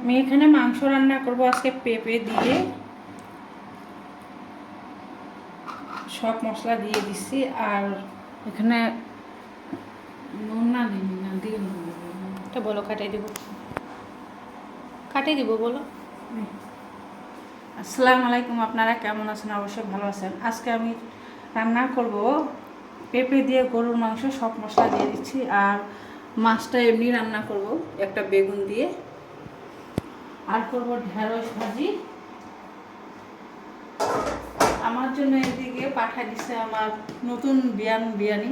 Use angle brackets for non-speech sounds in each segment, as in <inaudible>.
আমি এখানে মাংস রান্না করব আজকে পেঁপে দিয়ে। সব মশলা দিয়ে দিচ্ছি আর এখানে নুন না দিন না দিয়ে এটা বলো কাটিয়ে দেবো। কাটিয়ে দিব বলো। আসসালামু আলাইকুম আপনারা কেমন আছেন? অবশ্যই ভালো আছেন। আজকে আমি রান্না করব পেঁপে দিয়ে গরুর মাংস সব মশলা দিয়ে দিচ্ছি আর মাছটা এমনি রান্না করব একটা বেগুন দিয়ে। আর করব ঢেঁড়স ভাজি। আমার জন্য এদিকে পাঠায় দিছে আমার নতুন বিয়ান বিরিয়ানি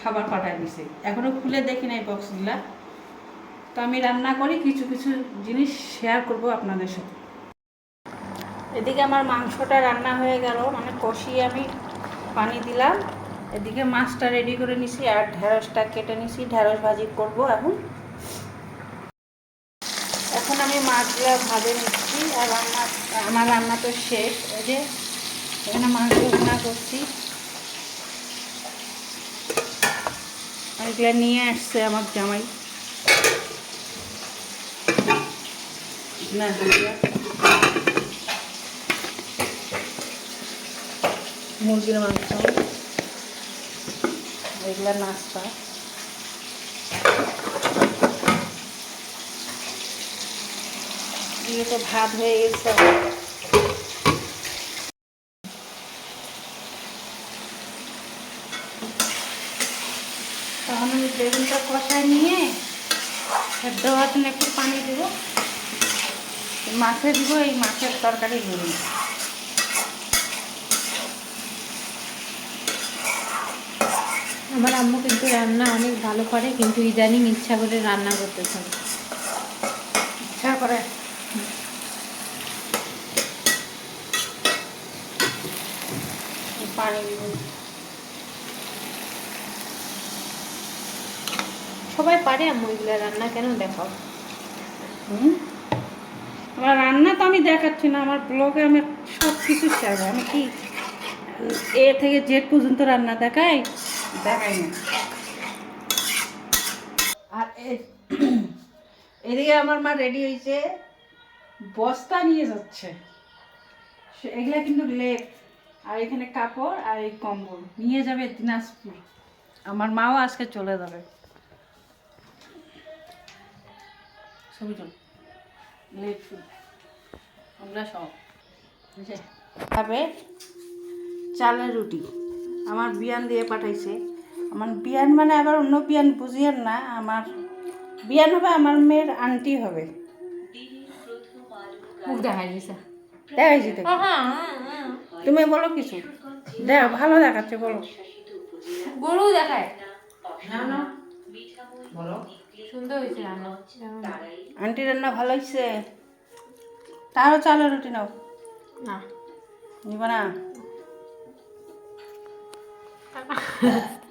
খাবার পাঠায় দিছে। এখনও খুলে দেখি নাই বক্সগুলা তো আমি রান্না করি, কিছু কিছু জিনিস শেয়ার করব আপনাদের সাথে। এদিকে আমার মাংসটা রান্না হয়ে গেল মানে কষিয়ে আমি পানি দিলাম। এদিকে মাছটা রেডি করে নিছি আর ঢেঁড়সটা কেটে নিছি। ঢেঁড়স ভাজি করব এখন। এখন আমি মাছগুলো ভাবে নিচ্ছি আর রান্না, আমার রান্না তো শেষ ওই যে এখানে মাংস রান্না করছি। এগুলো নিয়ে আসছে আমার জামাই। না মুরগির মাংস। এগুলো নাস্তা। দিয়ে তো ভাত হয়ে গেছে। তখন আমি বেগুনটা কষায় নিয়ে সেদ্ধ হওয়ার জন্য একটু পানি দেবো। মাছে দিব এই মাছের তরকারি ধরুন আমার আম্মু কিন্তু রান্না অনেক ভালো করে, কিন্তু ইদানিং ইচ্ছা করে রান্না করতে চায় ইচ্ছা করে সবাই পারে আম্মু রান্না, কেন দেখাও? আমার রান্না তো আমি দেখাচ্ছি না, আমার ব্লগে আমি সব কিছু শেয়ার আমি কি এ থেকে জেড পর্যন্ত রান্না দেখাই? দেখাই না। আর এদিকে আমার মা রেডি হয়েছে বস্তা নিয়ে যাচ্ছে। এগুলা কিন্তু লেপ আর এখানে কাপড় আর এই কম্বল। নিয়ে যাবে দিনাজপুর। আমার মাও আজকে চলে যাবে। লেট আমরা সব। চালের রুটি। আমার বিয়ান দিয়ে পাঠাইছে। আমার বিয়ান মানে আবার অন্য বিয়ান বুঝিয়েন না। আমার বিয়ান হবে আমার মেয়ের আন্টি হবে। মুখ দেখাই দিছে। দেখাইছি তো তুমি বলো কিছু। দেখ ভালো দেখাচ্ছে বলো। গরু দেখায়। না না। বলো। সুন্দর হয়েছে রান্না। আন্টি রান্না ভালো হয়েছে? তারও চালের রুটি নাও। না। নিব না। <laughs>